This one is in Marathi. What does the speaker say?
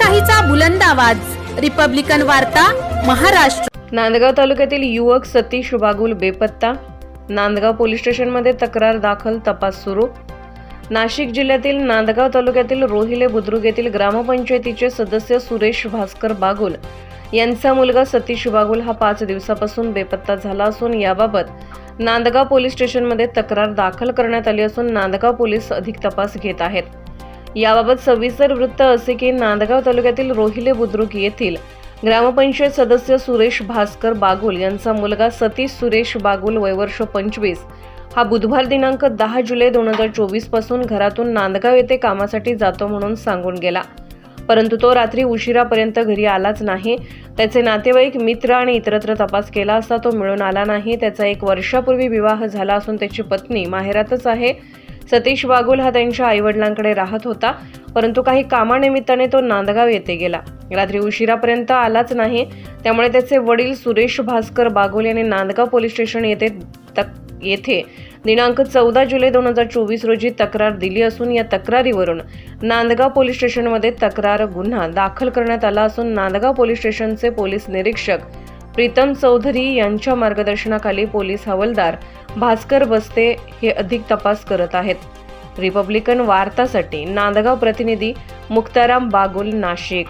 लोकशाहीचा बुलंद आवाज. रिपब्लिकन वार्ता महाराष्ट्र. नांदगाव तालुक्यातील युवक सतीश बागुल बेपत्ता. नांदगाव पोलीस स्टेशनमध्ये तक्रार दाखल तपास सुरू. नाशिक जिल्ह्यातील नांदगाव तालुक्यातील रोहिले बुद्रुक येथील ग्रामपंचायतीचे सदस्य सुरेश भास्कर बागुल यांचा मुलगा सतीश बागुल हा पाच दिवसापासून बेपत्ता झाला असून याबाबत नांदगाव पोलीस स्टेशनमध्ये तक्रार दाखल करण्यात आली असून नांदगाव पोलीस अधिक तपास घेत आहेत. याबाबत सविस्तर वृत्त असे की नांदगाव तालुक्यातील रोहिले बुद्रुक येथील ग्रामपंचायत सदस्य सुरेश भास्कर बागुल यांचा मुलगा सतीश सुरेश बागुल वयवर्ष पंचवीस. हा बुधवार दिनांक दहा जुलै दोन हजार चोवीसपासून घरातून नांदगाव येथे कामासाठी जातो म्हणून सांगून गेला. परंतु तो रात्री उशिरापर्यंत घरी आलाच नाही. त्याचे नातेवाईक मित्र आणि इतरत्र तपास केला असता तो मिळून आला नाही. त्याचा एक वर्षापूर्वी विवाह झाला असून त्याची पत्नी माहेरातच आहे. सतीश बागुल हा त्यांच्या आईवडिलांकडे राहत होता परंतु काही कामानिमित्ताने तो नांदगाव येथे गेला. रात्री उशिरापर्यंत आलाच नाही त्यामुळे त्याचे वडील सुरेश भास्कर बागुल यांनी नांदगाव पोलीस स्टेशन येथे तक येथे दिनांक चौदा जुलै दोन हजार चोवीस रोजी तक्रार दिली असून या तक्रारीवरून नांदगाव पोलीस स्टेशनमध्ये तक्रार गुन्हा दाखल करण्यात आला असून नांदगाव पोलीस स्टेशनचे पोलीस निरीक्षक प्रीतम चौधरी यांच्या मार्गदर्शनाखाली पोलीस हवालदार भास्कर बस्ते हे अधिक तपास करत आहेत. रिपब्लिकन वार्तासाठी नांदगाव प्रतिनिधी मुक्ताराम बागुल नाशिक.